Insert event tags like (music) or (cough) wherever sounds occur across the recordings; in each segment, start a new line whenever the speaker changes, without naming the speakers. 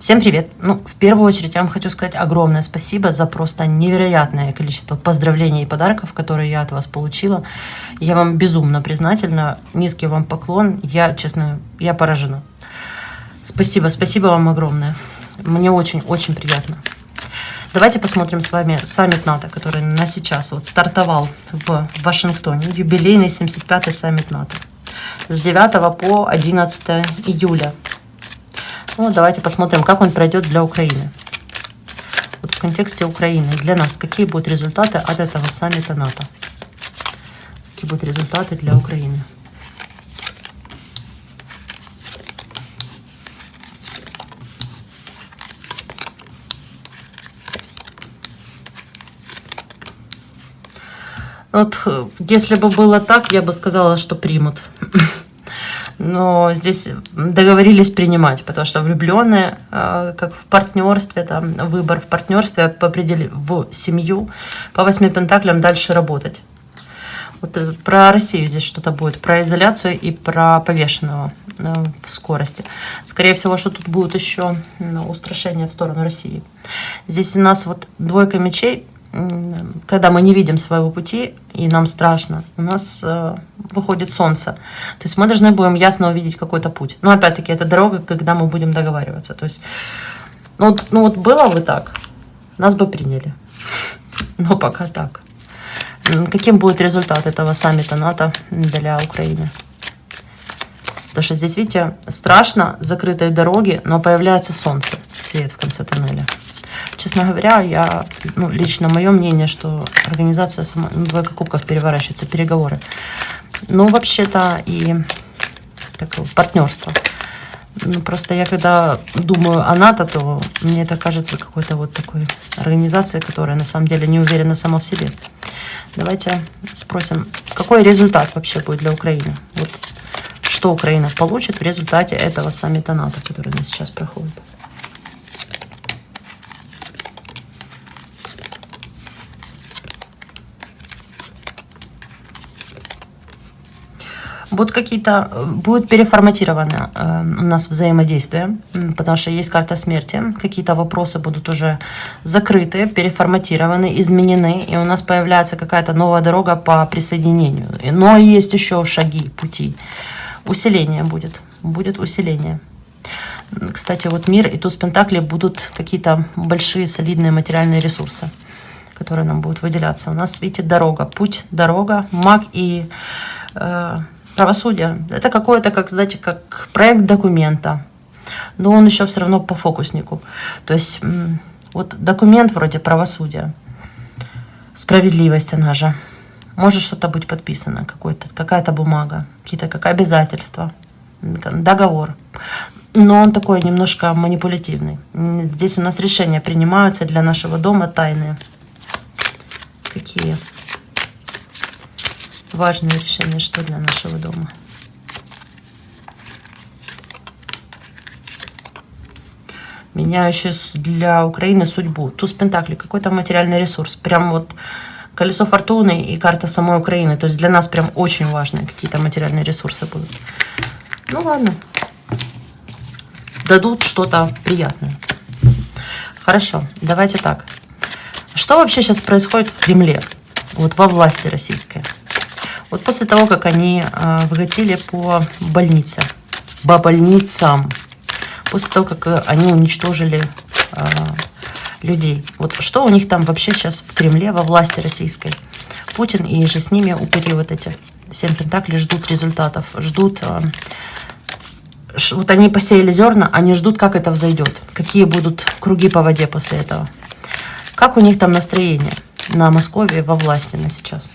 Всем привет! Ну, в первую очередь я вам хочу сказать огромное спасибо за просто невероятное количество поздравлений и подарков, которые я от вас получила. Я вам безумно признательна, низкий вам поклон. Я, честно, я поражена. Спасибо, спасибо вам огромное. Мне очень-очень приятно. Давайте посмотрим с вами саммит НАТО, который на сейчас вот стартовал в Вашингтоне, юбилейный 75-й саммит НАТО с 9 по 11 июля ну, давайте посмотрим, как он пройдет для Украины. Вот в контексте Украины. Для нас какие будут результаты от этого саммита НАТО? Какие будут результаты для Украины? Вот если бы было так, я бы сказала, что примут но здесь договорились принимать, потому что влюбленные, э, как в партнерстве, там, выбор в партнерстве определили в семью, по восьми пентаклям дальше работать. Вот э, про Россию здесь что-то будет, про изоляцию и про повешенного э, в скорости. Скорее всего, что тут будет еще устрашение в сторону России. Здесь у нас вот двойка мечей – когда мы не видим своего пути, и нам страшно, у нас э, выходит солнце. То есть мы должны будем ясно увидеть какой-то путь. Но опять-таки, это дорога, когда мы будем договариваться. То есть, ну, вот, ну вот было бы так, нас бы приняли. (laughs) Но пока так. Каким будет результат этого саммита НАТО для Украины? Потому что здесь, видите, страшно, закрытые дороги, но появляется солнце, свет в конце тоннеля. Честно говоря, я, ну, лично мое мнение, что организация сама, ну, двойка кубков переворачивается, переговоры. Ну, вообще-то и такое партнерство. Ну, просто я когда думаю о НАТО, то мне это кажется какой-то вот такой организацией, которая на самом деле не уверена сама в себе. Давайте спросим, какой результат вообще будет для Украины? Вот что Украина получит в результате этого саммита НАТО, который у нас сейчас проходит? Будут какие-то, э, будет переформатировано э, у нас взаимодействие, потому что есть карта смерти, какие-то вопросы будут уже закрыты, переформатированы, изменены, и у нас появляется какая-то новая дорога по присоединению. Но есть еще шаги, пути. Усиление будет, будет усиление. Кстати, вот мир и туз Пентакли будут какие-то большие солидные материальные ресурсы, которые нам будут выделяться. У нас, видите, дорога, путь, дорога, маг и э, правосудие. Это какое-то, как, знаете, как проект документа. Но он еще все равно по фокуснику. То есть вот документ вроде правосудия, справедливость она же. Может что-то быть подписано, какая-то бумага, какие-то как обязательства, договор. Но он такой немножко манипулятивный. Здесь у нас решения принимаются для нашего дома тайные. Какие? Важное решение, что для нашего дома. Меняющий для Украины судьбу. Туз Пентакли, какой-то материальный ресурс. Прям вот колесо фортуны и карта самой Украины. То есть для нас прям очень важные какие-то материальные ресурсы будут. Ну ладно. Дадут что-то приятное. Хорошо, давайте так. Что вообще сейчас происходит в Кремле? Вот во власти российской. Вот после того, как они э, выкатили по больнице, по больницам, после того, как э, они уничтожили э, людей. Вот что у них там вообще сейчас в Кремле, во власти российской? Путин и же с ними упыри вот эти семь пентаклей ждут результатов, ждут... Вот они посеяли зерна, они ждут, как это взойдет, какие будут круги по воде после этого. Как у них там настроение на Москве во власти на сейчас?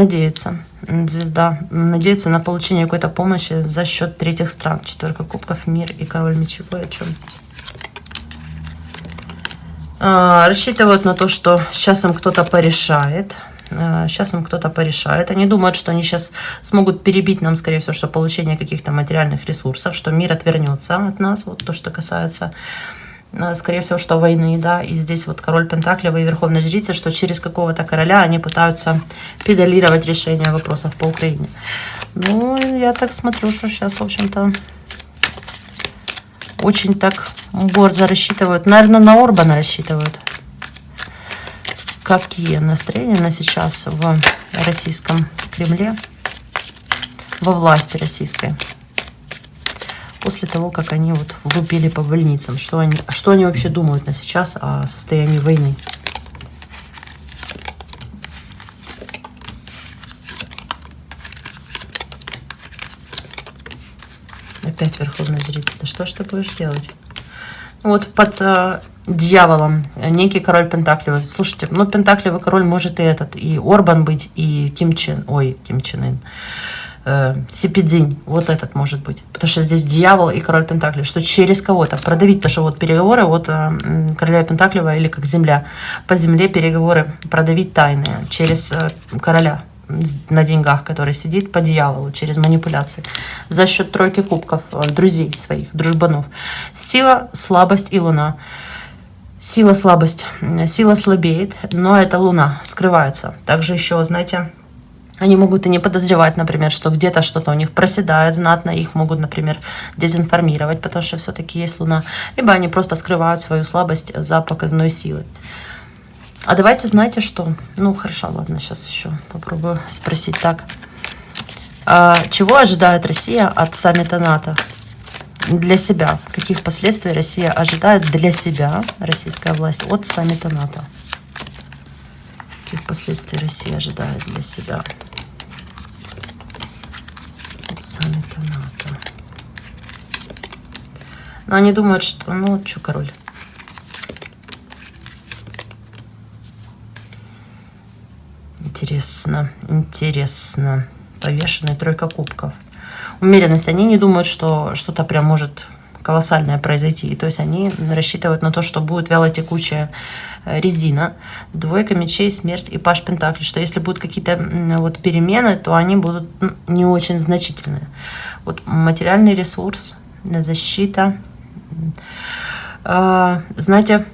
Надеется звезда, надеется на получение какой-то помощи за счет третьих стран. Четверка кубков, мир и король мечевой. О чем здесь? А, рассчитывают на то, что сейчас им кто-то порешает. А, сейчас им кто-то порешает. Они думают, что они сейчас смогут перебить нам, скорее всего, что получение каких-то материальных ресурсов, что мир отвернется от нас. Вот то, что касается скорее всего, что войны, да, и здесь вот король Пентаклевый и Верховная Жрица, что через какого-то короля они пытаются педалировать решение вопросов по Украине. Ну, я так смотрю, что сейчас, в общем-то, очень так борзо рассчитывают. Наверное, на Орбана рассчитывают. Какие настроения на сейчас в российском Кремле, во власти российской? После того, как они вот выпили по больницам. Что они, что они вообще думают на сейчас о состоянии войны? Опять Верховная Жрица. Что ж ты будешь делать? Вот под э, дьяволом некий король Пентаклевый. Слушайте, ну Пентаклевый король может и этот, и Орбан быть, и Ким Чен, ой, Ким Чен Ын. Э, вот этот может быть. Потому что здесь дьявол и король Пентаклей. Что через кого-то продавить, то что вот переговоры вот э, короля Пентаклева или как земля. По земле переговоры продавить тайные через э, короля на деньгах, который сидит по дьяволу через манипуляции за счет тройки кубков э, друзей своих, дружбанов. Сила, слабость и луна. Сила, слабость. Сила слабеет, но это луна скрывается. Также еще, знаете, они могут и не подозревать, например, что где-то что-то у них проседает знатно, их могут, например, дезинформировать, потому что все-таки есть Луна. Либо они просто скрывают свою слабость за показной силой. А давайте, знаете что? Ну, хорошо, ладно, сейчас еще попробую спросить так. А чего ожидает Россия от саммита НАТО? Для себя. Каких последствий Россия ожидает для себя, российская власть, от саммита НАТО? Каких последствий Россия ожидает для себя? От саммита НАТО. Но они думают, что, ну, что, король? Интересно, интересно. Повешенная тройка кубков. Умеренность. Они не думают, что что-то прям может колоссальное произойти. То есть они рассчитывают на то, что будет вялотекучая э, резина, двойка мечей, смерть и паш пентаклей, что если будут какие-то вот перемены, то они будут не очень значительные. Вот материальный ресурс, защита. А, знаете,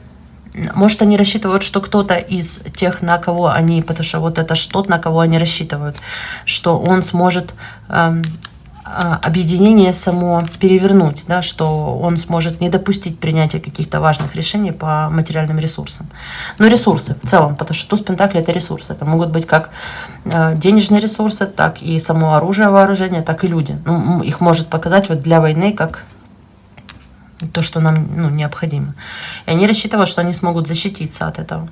может, они рассчитывают, что кто-то из тех, на кого они, потому что вот это что-то, на кого они рассчитывают, что он сможет эм, объединение само перевернуть, да, что он сможет не допустить принятия каких-то важных решений по материальным ресурсам. Ну, ресурсы в целом, потому что туз Пентакли – это ресурсы. Это могут быть как э, денежные ресурсы, так и само оружие, вооружение, так и люди. Ну, их может показать вот для войны как то, что нам ну, необходимо. И они рассчитывают, что они смогут защититься от этого,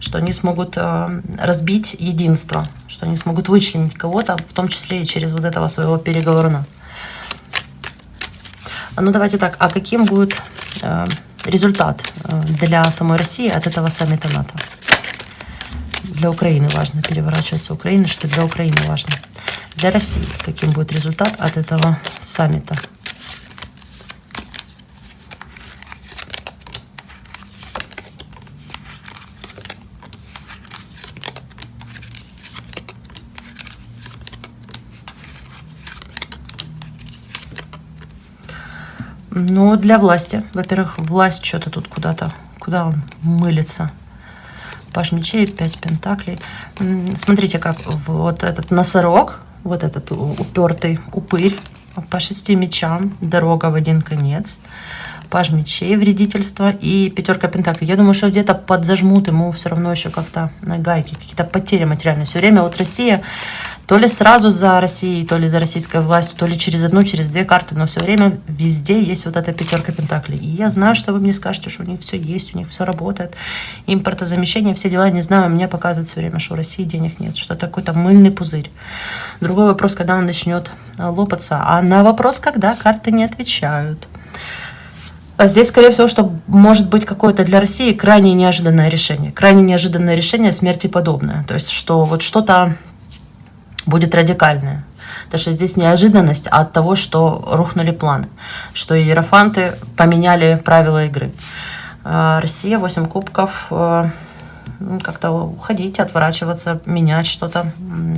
что они смогут э, разбить единство, что они смогут вычленить кого-то, в том числе и через вот этого своего переговорна. Ну давайте так, а каким будет э, результат э, для самой России от этого саммита НАТО? Для Украины важно переворачиваться Украины, что для Украины важно. Для России каким будет результат от этого саммита? Ну, для власти. Во-первых, власть что-то тут куда-то, куда он мылится. Паш мечей, пять пентаклей. Смотрите, как вот этот носорог, вот этот упертый упырь по шести мечам, дорога в один конец паж мечей, вредительство и пятерка пентаклей. Я думаю, что где-то подзажмут ему все равно еще как-то на гайки, какие-то потери материальные. Все время вот Россия то ли сразу за Россией, то ли за российской властью, то ли через одну, через две карты, но все время везде есть вот эта пятерка пентаклей. И я знаю, что вы мне скажете, что у них все есть, у них все работает, импортозамещение, все дела, не знаю, меня показывают все время, что у России денег нет, что это какой-то мыльный пузырь. Другой вопрос, когда он начнет лопаться, а на вопрос, когда карты не отвечают. А здесь, скорее всего, что может быть какое-то для России крайне неожиданное решение. Крайне неожиданное решение смерти подобное. То есть, что вот что-то будет радикальное. Потому что здесь неожиданность от того, что рухнули планы, что иерофанты поменяли правила игры. А, Россия, 8 кубков, э, ну, как-то уходить, отворачиваться, менять что-то,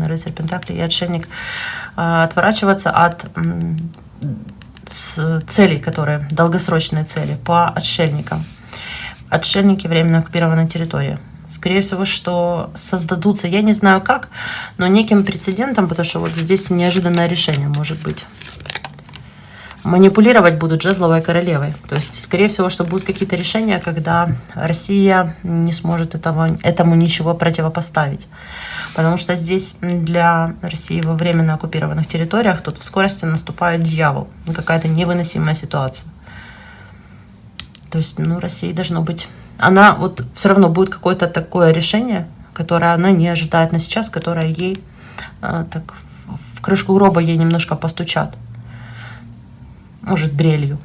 рыцарь Пентакли и отшельник, а, отворачиваться от целей, которые долгосрочные цели по отшельникам. отшельники временно оккупированной территории. Скорее всего, что создадутся, я не знаю как, но неким прецедентом, потому что вот здесь неожиданное решение может быть. Манипулировать будут жезловой королевой. То есть, скорее всего, что будут какие-то решения, когда Россия не сможет этого, этому ничего противопоставить. Потому что здесь для России во временно оккупированных территориях тут в скорости наступает дьявол. Какая-то невыносимая ситуация. То есть, ну, России должно быть... Она вот все равно будет какое-то такое решение, которое она не ожидает на сейчас, которое ей э, так в крышку гроба ей немножко постучат. Может, дрелью.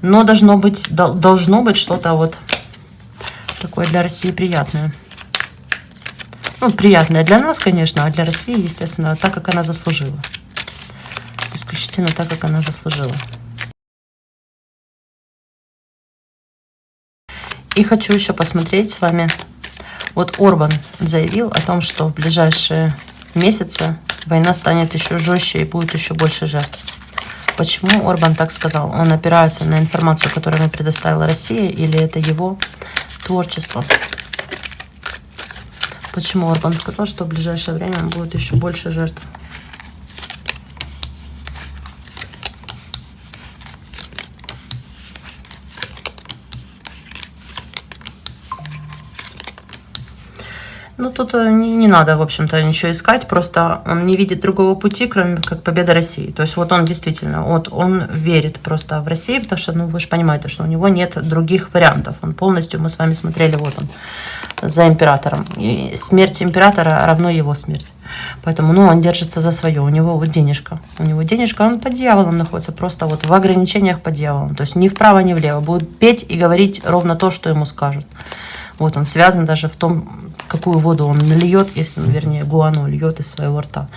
Но должно быть, должно быть что-то вот такое для России приятное. Ну, приятное для нас, конечно, а для России, естественно, так, как она заслужила. Исключительно так, как она заслужила. И хочу еще посмотреть с вами. Вот Орбан заявил о том, что в ближайшие месяцы война станет еще жестче и будет еще больше жертв. Почему Орбан так сказал? Он опирается на информацию, которую ему предоставила Россия, или это его творчество? Почему Орбан сказал, что в ближайшее время будет еще больше жертв? Ну, тут э, не, не надо, в общем-то, ничего искать, просто он не видит другого пути, кроме как победа России. То есть вот он действительно, вот он верит просто в Россию, потому что, ну, вы же понимаете, что у него нет других вариантов. Он полностью, мы с вами смотрели, вот он, за императором. И смерть императора равно его смерть. Поэтому, ну, он держится за свое. У него вот денежка. У него денежка, он под дьяволом находится, просто вот в ограничениях под дьяволом. То есть ни вправо, ни влево. Будет петь и говорить ровно то, что ему скажут. Вот он связан даже в том, какую воду он нальет, если, ну, вернее, гуану льет из своего рта.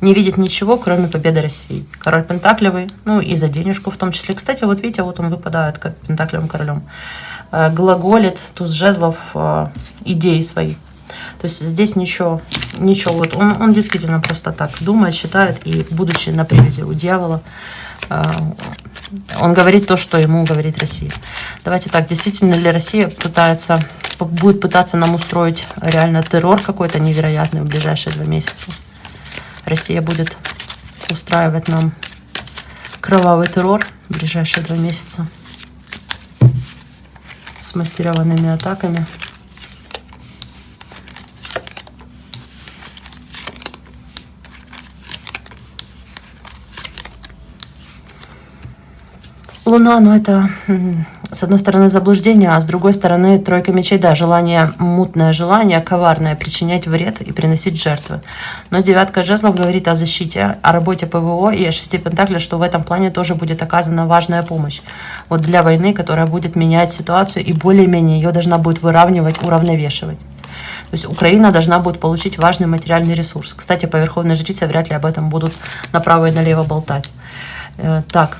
Не видит ничего, кроме победы России. Король Пентаклевый, ну и за денежку в том числе. Кстати, вот видите, вот он выпадает как Пентаклевым королем. Э, глаголит, туз жезлов, э, идеи свои. То есть здесь ничего, ничего. Вот он, он действительно просто так думает, считает, и будучи на привязи у дьявола, э, он говорит то, что ему говорит Россия. Давайте так, действительно ли Россия пытается будет пытаться нам устроить реально террор какой-то невероятный в ближайшие два месяца. Россия будет устраивать нам кровавый террор в ближайшие два месяца с массированными атаками. Луна, ну это с одной стороны заблуждение, а с другой стороны тройка мечей, да, желание, мутное желание, коварное, причинять вред и приносить жертвы. Но девятка жезлов говорит о защите, о работе ПВО и о шести пентаклях, что в этом плане тоже будет оказана важная помощь. Вот для войны, которая будет менять ситуацию и более-менее ее должна будет выравнивать, уравновешивать. То есть Украина должна будет получить важный материальный ресурс. Кстати, по Верховной Жрице вряд ли об этом будут направо и налево болтать. Э, так,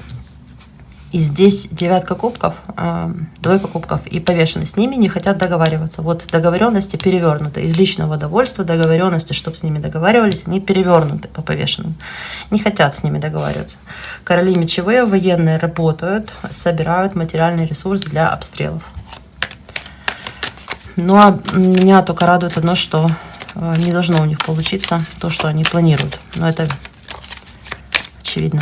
и здесь девятка кубков, э, двойка кубков и повешенный. С ними не хотят договариваться. Вот договоренности перевернуты. Из личного довольства договоренности, чтобы с ними договаривались, они перевернуты по повешенным. Не хотят с ними договариваться. Короли мечевые, военные работают, собирают материальный ресурс для обстрелов. Ну а меня только радует одно, что э, не должно у них получиться то, что они планируют. Но это очевидно.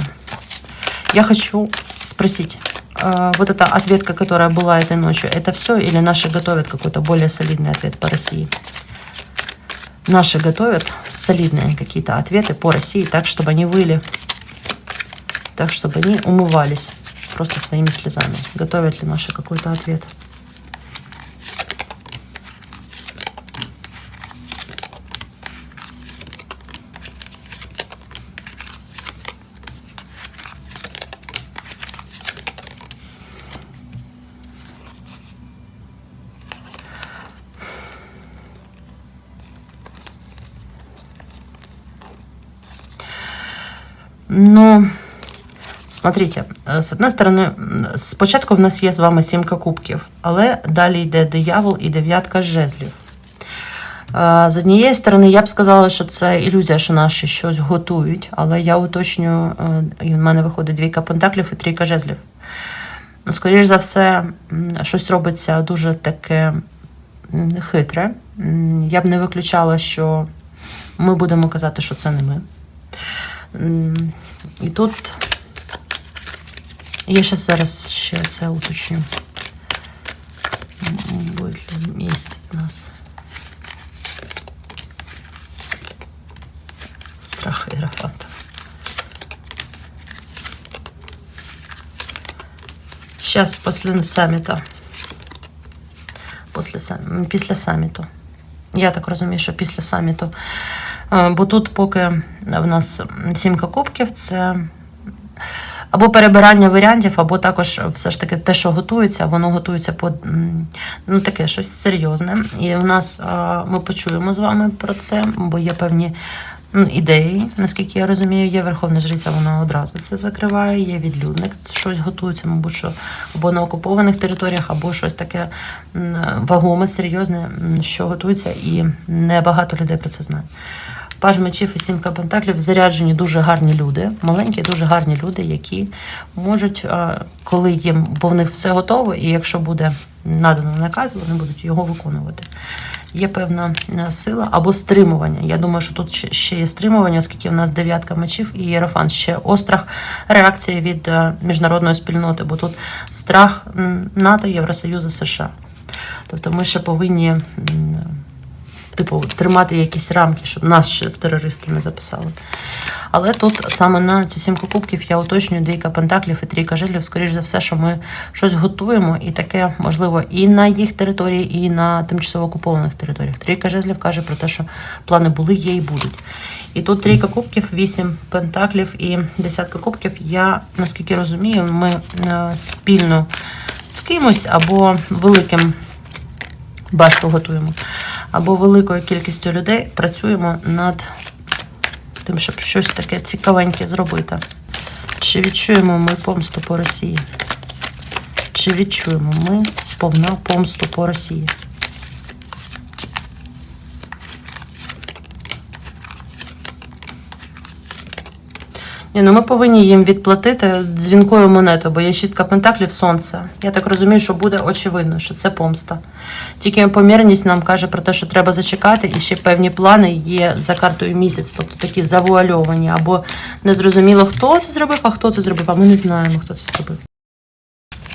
Я хочу спросить, э, вот эта ответка, которая была этой ночью, это все или наши готовят какой-то более солидный ответ по России? Наши готовят солидные какие-то ответы по России, так, чтобы они выли, так, чтобы они умывались просто своими слезами. Готовят ли наши какой-то ответ? Ну, смотрите, з одної сторони, спочатку в нас є з вами сімка кубків, але далі йде диявол і дев'ятка жезлів. З однієї сторони, я б сказала, що це ілюзія, що наші щось готують, але я уточнюю, в мене виходить двійка пентаклів і трійка жезлів. Скоріш за все, щось робиться дуже таке хитре. Я б не виключала, що ми будемо казати, що це не ми. І тут я ще зараз ще це уточню. Буде ли містить нас. Страх Іерофанта. Сейчас после саміта. Після саміту. Я так розумію, що після саміту. Е, Бо тут, поки в нас сімка кубків, це або перебирання варіантів, або також все ж таки те, що готується, воно готується по ну, таке щось серйозне. І в нас е, ми почуємо з вами про це, бо є певні ну, ідеї, наскільки я розумію, є Верховна Жриця, вона одразу це закриває, є відлюдник, щось готується, мабуть, що або на окупованих територіях, або щось таке вагоме, серйозне, що готується, і небагато людей про це знає. Паж мечів і сімка пентаклів заряджені дуже гарні люди, маленькі, дуже гарні люди, які можуть, е, коли їм, бо в них все готово, і якщо буде надано наказ, вони будуть його виконувати. Є певна е, сила або стримування. Я думаю, що тут ще- є стримування, оскільки в нас дев'ятка мечів і єрофан ще острах реакції від е, міжнародної спільноти, бо тут страх НАТО, Євросоюзу, США. Тобто ми ще повинні типу, тримати якісь рамки, щоб нас ще в терористи не записали. Але тут саме на цю сімку кубків я уточнюю двійка пентаклів і трійка жилів, скоріш за все, що ми щось готуємо, і таке можливо і на їх території, і на тимчасово окупованих територіях. Трійка жезлів каже про те, що плани були, є і будуть. І тут трійка кубків, вісім пентаклів і десятка кубків. Я наскільки розумію, ми е, спільно з кимось або великим башту готуємо, або великою кількістю людей працюємо над тим, щоб щось таке цікавеньке зробити. Чи відчуємо ми помсту по Росії? Чи відчуємо ми сповна помсту по Росії? Ні, ну ми повинні їм відплатити дзвінкою монетою, бо є шістка пентаклів сонце. Я так розумію, що буде очевидно, що це помста. Тільки помірність нам каже про те, що треба зачекати, і ще певні плани є за картою місяць, тобто такі завуальовані, або незрозуміло, хто це зробив, а хто це зробив, а ми не знаємо, хто це зробив.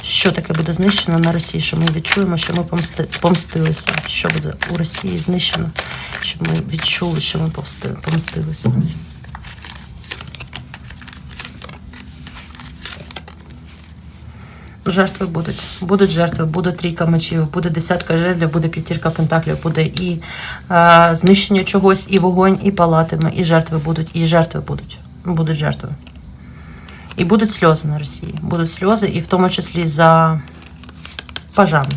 Що таке буде знищено на Росії, що ми відчуємо, що ми помсти, помстилися. Що буде у Росії знищено, щоб ми відчули, що ми помсти, помстилися. Жертви будуть. Будуть жертви, буде трійка мечів, буде десятка жезлів, буде п'ятірка пентаклів, буде і е, знищення чогось, і вогонь, і палатиме, і жертви будуть, і жертви будуть. Будуть жертви. І будуть сльози на Росії. Будуть сльози, і в тому числі за пажами.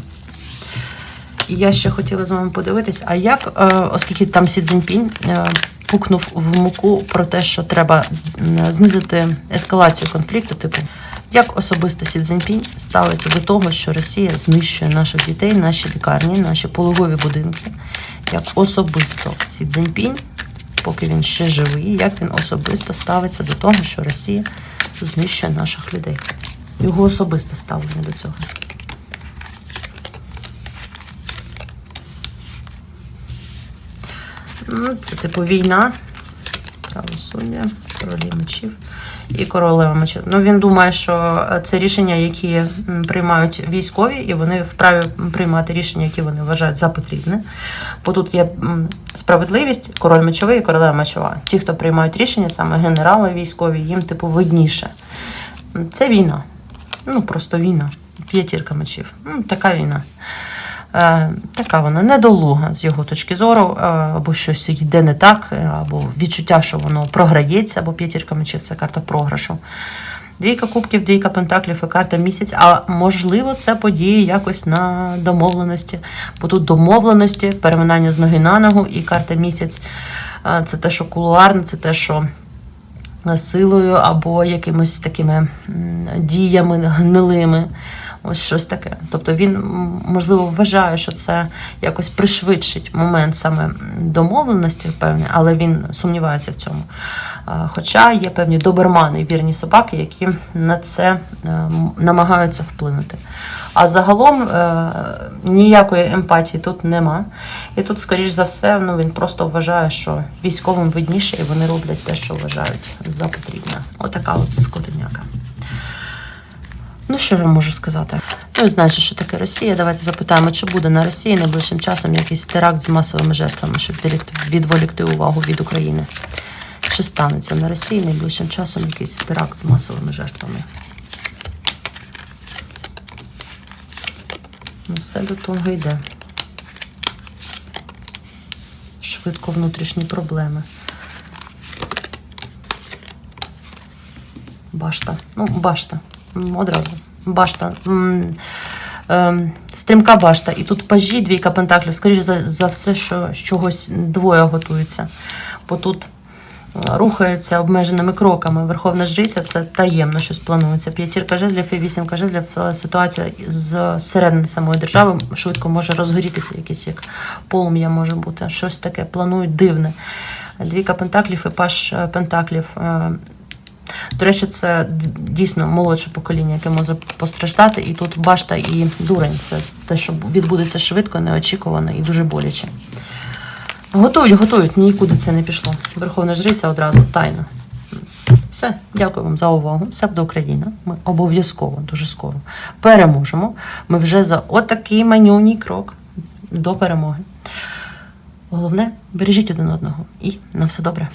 І я ще хотіла з вами подивитись, а як, е, оскільки там Сі Цзіньпінь е, пукнув в муку про те, що треба знизити ескалацію конфлікту, типу, як особисто Сі Цзіньпінь ставиться до того, що Росія знищує наших дітей, наші лікарні, наші пологові будинки, як особисто Сі Цзіньпінь, поки він ще живий, як він особисто ставиться до того, що Росія знищує наших людей. Його особисте ставлення до цього. Ну, це типу війна, правосуддя, королі мечів і королева мечів. Ну він думає, що е, це рішення, які приймають військові, і вони вправі приймати рішення, які вони вважають за потрібне. Бо тут є справедливість, король мечовий і королева мечова. Ті, хто приймають рішення, саме генерали військові, їм типу видніше. Це війна. Ну просто війна. П'ятірка мечів. Ну, така війна. Е, така вона недолуга з його точки зору, е, або щось йде не так, е, або відчуття, що воно програється, або п'ятірка мечів це карта програшу. Двійка кубків, двійка пентаклів і карта місяць. А можливо, це події якось на домовленості. Бо тут домовленості, переминання з ноги на ногу і карта місяць. Це те, що кулуарно, це те, що силою або якимись такими діями гнилими. Ось щось таке. Тобто він, можливо, вважає, що це якось пришвидшить момент саме домовленості, певне, але він сумнівається в цьому. Хоча є певні добермани, вірні собаки, які на це е, намагаються вплинути. А загалом е, ніякої емпатії тут нема. І тут, скоріш за все, ну, він просто вважає, що військовим видніше, і вони роблять те, що вважають за потрібне. Отака от скотиняка. Ну, що я можу сказати? Ну, знаючи, що таке Росія, давайте запитаємо, чи буде на Росії найближчим часом якийсь теракт з масовими жертвами, щоб відволікти увагу від України. Чи станеться на Росії найближчим часом якийсь теракт з масовими жертвами? Ну, все до того йде. Швидко внутрішні проблеми. Башта. Ну, башта. Одразу. Башта. Ем, Стрімка башта. І тут пажі, двійка пентаклів. Скоріше за, за все, що з чогось двоє готується. Бо тут е, рухаються обмеженими кроками. Верховна жриця це таємно щось планується. П'ятірка жезлів і вісімка жезлів. е, Ситуація з середини самої держави швидко може розгорітися, якесь як полум'я може бути. Щось таке планують дивне. Двійка пентаклів і паш е, пентаклів. До речі, це дійсно молодше покоління, яке може постраждати. І тут башта і дурень. Це те, що відбудеться швидко, неочікувано і дуже боляче. Готують, готують, нікуди це не пішло. Верховна жриця одразу тайно. Все, дякую вам за увагу. Все буде Україна. Ми обов'язково дуже скоро переможемо. Ми вже за отакий манюній крок до перемоги. Головне, бережіть один одного і на все добре.